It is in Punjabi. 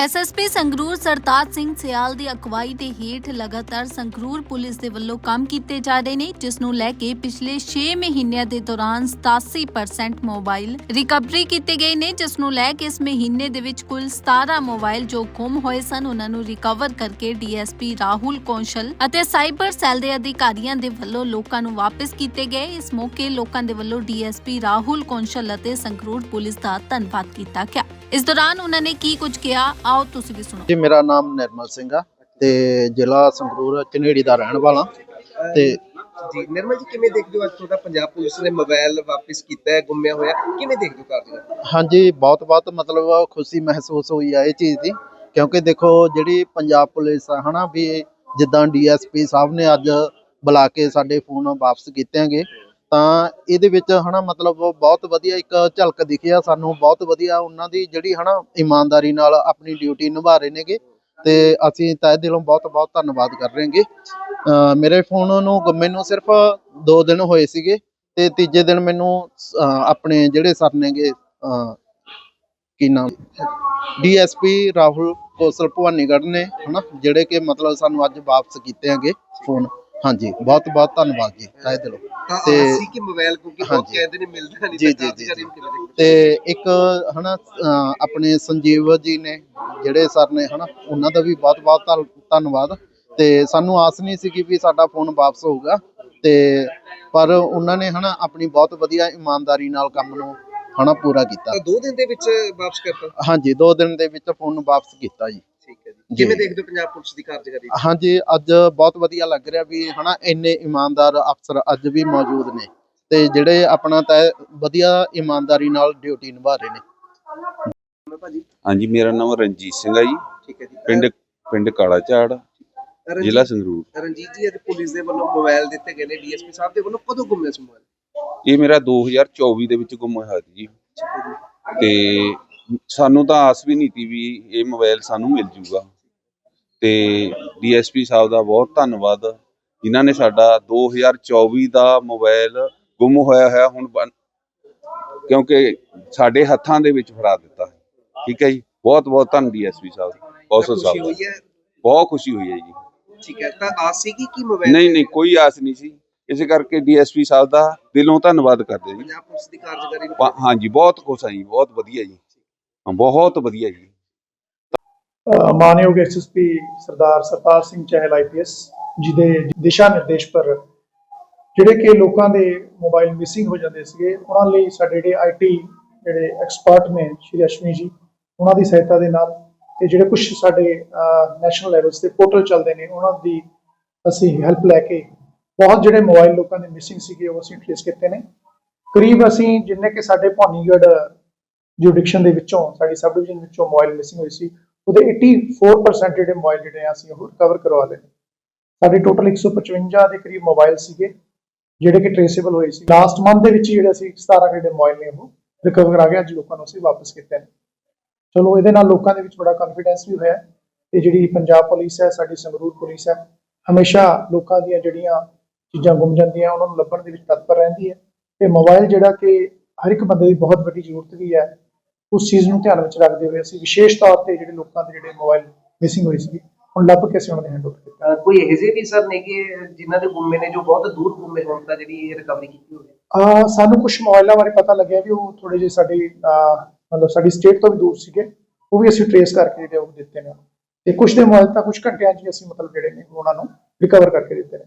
ਐਸਐਸਪੀ ਸੰਗਰੂਰ ਸਰਤਾਜ ਸਿੰਘ ਸਿਆਲ ਦੀ ਅਗਵਾਈ ਦੇ ਹੇਠ ਲਗਾਤਾਰ ਸੰਗਰੂਰ ਪੁਲਿਸ ਦੇ ਵੱਲੋਂ ਕੰਮ ਕੀਤੇ ਜਾ ਰਹੇ ਨੇ, ਜਿਸ ਨੂੰ ਲੈ ਕੇ ਪਿਛਲੇ 6 ਮਹੀਨਿਆਂ ਦੇ ਦੌਰਾਨ 87% ਮੋਬਾਈਲ ਰਿਕਵਰੀ ਕੀਤੇ ਗਏ ਨੇ, ਜਿਸ ਨੂੰ ਲੈ ਕੇ ਇਸ ਮਹੀਨੇ ਦੇ ਵਿੱਚ ਕੁੱਲ 17 ਮੋਬਾਈਲ ਜੋ ਗੁੰਮ ਹੋਏ ਸਨ, ਉਹਨਾਂ ਨੂੰ ਰਿਕਵਰ ਕਰਕੇ ਡੀਐਸਪੀ ਰਾਹੁਲ ਕੌਂਸ਼ਲ ਅਤੇ ਸਾਈਬਰ ਸੈੱਲ ਦੇ ਅਧਿਕਾਰੀਆਂ ਦੇ ਵੱਲੋਂ ਲੋਕਾਂ ਨੂੰ ਵਾਪਸ ਕੀਤੇ ਗਏ। ਇਸ ਮੌਕੇ ਲੋਕਾਂ ਦੇ ਵੱਲੋਂ ਡੀਐਸਪੀ ਰਾਹੁਲ ਕੌਂਸ਼ਲ ਅਤੇ ਸੰਗਰੂਰ ਪੁਲਿਸ ਦਾ ਧੰਨਵਾਦ ਕੀਤਾ ਗਿਆ। ਇਸ ਦੌਰਾਨ ਉਹਨਾਂ ਨੇ ਕੀ ਕੁਝ ਕਿਹਾ? ਆਓ ਤੁਸੀਂ ਵੀ ਸੁਣੋ। ਜੀ ਮੇਰਾ ਨਾਮ ਨਿਰਮਲ ਸਿੰਘ ਆ ਤੇ ਜ਼ਿਲ੍ਹਾ ਸੰਗਰੂਰ ਚਨੇੜੀ ਦਾ ਰਹਿਣ ਵਾਲਾ। ਤੇ ਜੀ ਨਿਰਮਲ ਜੀ ਕਿਵੇਂ ਦੇਖਦੇ ਹੋ ਅੱਜ ਤੁਹਾਡਾ ਪੰਜਾਬ ਪੁਲਿਸ ਨੇ ਮੋਬਾਈਲ ਵਾਪਸ ਕੀਤਾ ਹੈ ਗੁੰਮਿਆ ਹੋਇਆ? ਕਿਵੇਂ ਦੇਖਦੇ ਹੋ ਕਾਰਜ ਹਾਂਜੀ ਬਹੁਤ ਬਹੁਤ ਮਤਲਬ ਖੁਸ਼ੀ ਮਹਿਸੂਸ ਹੋਈ ਆ ਇਹ ਚੀਜ਼ ਦੀ। ਕਿਉਂਕਿ ਦੇਖੋ ਜਿਹੜੀ ਪੰਜਾਬ ਪੁਲਿਸ ਆ ਹਨਾ ਵੀ ਜਿੱਦਾਂ ਡੀਐਸਪੀ ਸਾਹਿਬ ਨੇ ਅੱਜ ਬੁਲਾ ਕੇ ਸਾਡੇ ਫੋਨ ਵਾਪਸ ਕੀਤੇਗੇ ਤਾਂ ਇਹਦੇ ਵਿੱਚ ਹਨਾ ਮਤਲਬ ਬਹੁਤ ਵਧੀਆ ਇੱਕ ਝਲਕ ਦਿਖੀ ਆ ਸਾਨੂੰ, ਬਹੁਤ ਵਧੀਆ ਉਹਨਾਂ ਦੀ ਜਿਹੜੀ ਹਨਾ ਇਮਾਨਦਾਰੀ ਨਾਲ ਆਪਣੀ ਡਿਊਟੀ ਨਿਭਾ ਰਹੇ ਨੇਗੇ ਤੇ ਅਸੀਂ ਤਹਿ ਦਿਲੋਂ ਬਹੁਤ ਬਹੁਤ ਧੰਨਵਾਦ ਕਰ ਰਹੇਗੇ ਮੇਰੇ ਫੋਨ ਨੂੰ ਗੁੰਮੇ ਨੂੰ ਸਿਰਫ 2 ਦਿਨ ਹੋਏ ਸੀਗੇ ਤੇ ਤੀਜੇ ਦਿਨ ਮੈਨੂੰ ਆਪਣੇ ਜਿਹੜੇ ਸਰ ਨੇਗੇ ਕੀ ਨਾਮ? ਡੀਐਸਪੀ ਰਾਹੁਲ ਕੋਸਲ ਭਵਾਨੀਗੜ੍ਹ ਨੇ ਹਨਾ, ਜਿਹੜੇ ਕਿ ਮਤਲਬ ਸਾਨੂੰ ਅੱਜ ਵਾਪਸ ਕੀਤੇ ਹੈਗੇ ਫੋਨ ਹਾਂਜੀ, ਬਹੁਤ ਬਹੁਤ ਧੰਨਵਾਦ ਜੀ, ਤਹਿ ਦਿਲੋਂ। ਤਾਂ ਤੇ- ਅਸੀਂ ਕਿ ਮੋਬਾਈਲ ਕਿਉਂਕਿ ਬਹੁਤ ਹਾਂਜੀ। ਕਹਿੰਦੇ ਨੇ ਮਿਲਦਾ ਨਹੀਂ ਜੀ, ਤਾਂ ਜੀ, ਜੀ, ਕਾਰਜਕਾਰੀ ਨੂੰ ਕਿਵੇਂ ਦੇਖਦੇ ਹੋ? ਤੇ ਇੱਕ ਹਨਾ ਆਪਣੇ ਸੰਜੀਵ ਜੀ ਨੇ ਜਿਹੜੇ ਸਰ ਨੇ ਹਨਾ ਉਹਨਾਂ ਦਾ ਵੀ ਬਹੁਤ ਬਹੁਤ ਧੰਨ- ਧੰਨਵਾਦ। ਤੇ ਸਾਨੂੰ ਆਸ ਨਹੀਂ ਸੀ ਕਿ ਵੀ ਸਾਡਾ ਫੋਨ ਵਾਪਸ ਹੋਊਗਾ। ਤੇ ਪਰ ਉਹਨਾਂ ਨੇ ਹਨਾ ਆਪਣੀ ਬਹੁਤ ਵਧੀਆ ਇਮਾਨਦਾਰੀ ਨਾਲ ਕੰਮ ਨੂੰ ਹਨਾ ਪੂਰਾ ਕੀਤਾ। ਦੋ ਦਿਨ ਦੇ ਵਿੱਚ ਵਾਪਸ ਕਰਤਾ? ਹਾਂਜੀ 2 ਦਿਨ ਦੇ ਵਿੱਚ ਫੋਨ ਵਾਪਸ ਕੀਤਾ ਜੀ। ਠੀਕ ਹੈ ਜੀ। ਜੀ। ਕਿਵੇਂ ਦੇਖਦੇ ਹੋ ਪੰਜਾਬ ਪੁਲਿਸ ਦੀ ਕਾਰਜਕਾਰੀ ਹਾਂਜੀ ਅੱਜ ਬਹੁਤ ਵਧੀਆ ਲੱਗ ਰਿਹਾ ਵੀ ਹਨਾ ਇੰਨੇ ਇਮਾਨਦਾਰ ਅਫਸਰ ਅੱਜ ਵੀ ਮੌਜੂਦ ਨੇ ਤੇ ਜਿਹੜੇ ਆਪਣਾ ਤੈ ਵਧੀਆ ਇਮਾਨਦਾਰੀ ਨਾਲ ਡਿਊਟੀ ਨਿਭਾ ਰਹੇ ਨੇ। ਮੈਂ ਭਾਜੀ। ਹਾਂਜੀ ਮੇਰਾ ਨਾਮ ਰਣਜੀਤ ਸਿੰਘ ਹੈ ਜੀ। ਠੀਕ ਹੈ ਜੀ। ਪਿੰਡ ਪਿੰਡ ਕਾਲਾ ਝਾੜ ਰਣਜੀਤ- ਜ਼ਿਲ੍ਹਾ ਸੰਗਰੂਰ। ਰਣਜੀਤ ਜੀ ਅੱਜ ਪੁਲਿਸ ਦੇ ਵੱਲੋਂ ਮੋਬਾਈਲ ਦਿੱਤੇ ਗਏ ਨੇ ਡੀਐਸਪੀ ਸਾਹਿਬ ਦੇ ਵੱਲੋਂ ਕਦੋਂ ਗੁੰਮਿਆ ਸੀ ਮੋਬਾਈਲ? ਇਹ ਮੇਰਾ 2024 ਦੇ ਵਿੱਚ ਗੁੰਮ ਹੋਇਆ ਸੀ ਜੀ। ਤੇ ਸਾਨੂੰ ਤਾਂ ਆਸ ਵੀ ਨਹੀਂ ਸੀ ਵੀ ਇਹ ਮੋਬਾਈਲ ਸਾਨੂੰ ਮਿਲ ਜੂਗਾ। ਤੇ ਡੀਐਸਪੀ ਸਾਹਿਬ ਦਾ ਬਹੁਤ ਧੰਨਵਾਦ। ਜਿਨ੍ਹਾਂ ਨੇ ਸਾਡਾ 2024 ਦਾ ਮੋਬਾਈਲ ਗੁੰਮ ਹੋਇਆ ਹੋਇਆ ਹੁਣ ਕਿਉਂਕਿ ਸਾਡੇ ਹੱਥਾਂ ਦੇ ਵਿੱਚ ਫੜਾ ਦਿੱਤਾ। ਠੀਕ ਹੈ ਜੀ। ਬਹੁਤ ਬਹੁਤ ਧੰਨ ਡੀਐਸਪੀ ਸਾਹਿਬ। ਖੁਸ਼ੀ ਸਾਹਿਬ ਬਹੁਤ ਖੁਸ਼ੀ ਹੋਈ ਹੈ ਜੀ। ਠੀਕ ਹੈ। ਤਾਂ ਆਸ ਸੀ ਕਿ ਮੋਬਾਈਲ ਨਹੀਂ ਨਹੀਂ ਕੋਈ ਆਸ ਨਹੀਂ ਸੀ। ਇਸੇ ਕਰਕੇ ਡੀਐਸਪੀ ਸਾਹਿਬ ਦਾ ਦਿਲੋਂ ਧੰਨਵਾਦ ਕਰਦੇ ਜੀ। ਪੰਜਾਬ ਪੁਲਿਸ ਦੀ ਕਾਰਜਕਾਰੀ ਹਾਂਜੀ ਬਹੁਤ ਖੁਸ਼ ਹਾਂ ਜੀ। ਬਹੁਤ ਵਧੀਆ ਜੀ। ਬਹੁਤ ਵਧੀਆ ਜੀ। ਅ, ਮਾਨਯੋਗ ਐਸਐਸਪੀ ਸਰਦਾਰ ਸਰਤਾਜ ਸਿੰਘ ਚਹਿਲ ਆਈਪੀਐਸ ਜੀ ਦੇ ਦਿਸ਼ਾ ਨਿਰਦੇਸ਼ ਪਰ ਜਿਹੜੇ ਕਿ ਲੋਕਾਂ ਦੇ ਮੋਬਾਈਲ ਮਿਸਿੰਗ ਹੋ ਜਾਂਦੇ ਸੀਗੇ ਉਹਨਾਂ ਲਈ ਸਾਡੇ ਜਿਹੜੇ ਆਈਟੀ ਜਿਹੜੇ ਐਕਸਪਰਟ ਨੇ ਸ਼੍ਰੀ ਅਸ਼ਮੀ ਜੀ ਉਹਨਾਂ ਦੀ ਸਹਾਇਤਾ ਦੇ ਨਾਲ ਤੇ ਜਿਹੜੇ ਕੁਝ ਸਾਡੇ ਨੈਸ਼ਨਲ ਲੈਵਲਸ ਤੇ ਪੋਰਟਲ ਚੱਲਦੇ ਨੇ ਉਹਨਾਂ ਦੀ ਅਸੀਂ ਹੈਲਪ ਲੈ ਕੇ ਬਹੁਤ ਜਿਹੜੇ ਮੋਬਾਈਲ ਲੋਕਾਂ ਦੇ ਮਿਸਿੰਗ ਸੀਗੇ ਉਹ ਅਸੀਂ ਟ੍ਰੇਸ ਕੀਤੇ ਨੇ। ਕਰੀਬ ਅਸੀਂ ਜਿੰਨੇ ਕਿ ਸਾਡੇ ਭਵਾਨੀਗੜ੍ਹ ਜੁਡੀਕਸ਼ਨ ਦੇ ਵਿੱਚੋਂ, ਸਾਡੀ ਸਬ ਡਿਵੀਜ਼ਨ ਵਿੱਚੋਂ ਮੋਬਾਈਲ ਮਿਸਿੰਗ ਹੋਈ ਸੀ। ਉਹਦੇ 84% ਜਿਹੜੇ ਮੋਬਾਈਲ ਜਿਹੜੇ ਆ, ਅਸੀਂ ਉਹ ਰਿਕਵਰ ਕਰਵਾ ਲਏ। ਸਾਡੇ ਟੋਟਲ 155 ਦੇ ਕਰੀਬ ਮੋਬਾਈਲ ਸੀਗੇ, ਜਿਹੜੇ ਕਿ ਟ੍ਰੇਸੇਬਲ ਹੋਏ ਸੀ। ਲਾਸਟ ਮੰਥ ਦੇ ਵਿੱਚ ਹੀ ਜਿਹੜੇ ਅਸੀਂ 17 ਜਿਹੜੇ ਮੋਬਾਈਲ ਨੇ ਉਹ ਰਿਕਵਰ ਕਰਾ ਕੇ ਅੱਜ ਲੋਕਾਂ ਨੂੰ ਅਸੀਂ ਵਾਪਸ ਕੀਤੇ ਨੇ। ਚਲੋ, ਇਹਦੇ ਨਾਲ ਲੋਕਾਂ ਦੇ ਵਿੱਚ ਬੜਾ ਕੰਫੀਡੈਂਸ ਵੀ ਹੋਇਆ। ਤੇ ਜਿਹੜੀ ਪੰਜਾਬ ਪੁਲਿਸ ਹੈ, ਸਾਡੀ ਸੰਗਰੂਰ ਪੁਲਿਸ ਹੈ, ਹਮੇਸ਼ਾ ਲੋਕਾਂ ਦੀਆਂ ਜਿਹੜੀਆਂ ਚੀਜ਼ਾਂ ਗੁੰਮ ਜਾਂਦੀਆਂ, ਉਹਨਾਂ ਨੂੰ ਲੱਭਣ ਦੇ ਵਿੱਚ ਤਤਪਰ ਰਹਿੰਦੀ ਹੈ। ਤੇ ਮੋਬਾਈਲ ਜਿਹੜਾ ਕਿ ਹਰ ਇੱਕ ਬੰਦੇ ਦੀ ਬਹੁਤ ਵੱਡੀ ਜ਼ਰੂਰਤ ਵੀ ਹੈ। ਉਸ ਚੀਜ਼ ਨੂੰ ਧਿਆਨ ਵਿੱਚ ਰੱਖਦੇ ਹੋਏ ਅਸੀਂ ਵਿਸ਼ੇਸ਼ ਤੌਰ ਤੇ ਜਿਹੜੇ ਲੋਕਾਂ ਦੇ ਜਿਹੜੇ ਮੋਬਾਈਲ ਮਿਸਿੰਗ ਹੋਏ ਸੀ ਹੁਣ ਲੱਭ ਕੇ ਅਸੀਂ ਉਹਨਾਂ ਦੇ ਹੈਂਡਓਵਰ ਕੀਤਾ। ਕੋਈ ਇਹੋ ਜਿਹੇ ਵੀ ਸਰ ਨੇ ਕਿ ਜਿਨ੍ਹਾਂ ਦੇ ਗੁੰਮੇ ਨੇ ਜੋ ਬਹੁਤ ਦੂਰ ਗੁੰਮੇ ਹੋਣ ਤਾਂ ਜਿਹੜੀ ਇਹ ਰਿਕਵਰੀ ਕੀਤੀ ਹੋਵੇ? ਸਾਨੂੰ ਕੁਝ ਮੋਬਾਈਲਾਂ ਬਾਰੇ ਪਤਾ ਲੱਗਿਆ ਵੀ ਉਹ ਥੋੜੇ ਜਿਹੇ ਸਾਡੀ ਮਤਲਬ ਸਾਡੀ ਸਟੇਟ ਤੋਂ ਵੀ ਦੂਰ ਸੀਗੇ। ਉਹ ਵੀ ਅਸੀਂ ਟ੍ਰੇਸ ਕਰਕੇ ਜਿਹੜੇ ਉਹ ਦਿੱਤੇ ਨੇ। ਤੇ ਕੁਝ ਦੇ ਮੋਬਾਈਲ ਤਾਂ ਕੁਝ ਘੰਟਿਆਂ 'ਚ ਅਸੀਂ ਮਤਲਬ ਜਿਹੜੇ ਨੇ ਉਹਨਾਂ ਨੂੰ ਰਿਕਵਰ ਕਰਕੇ ਦਿੱਤੇ ਨੇ।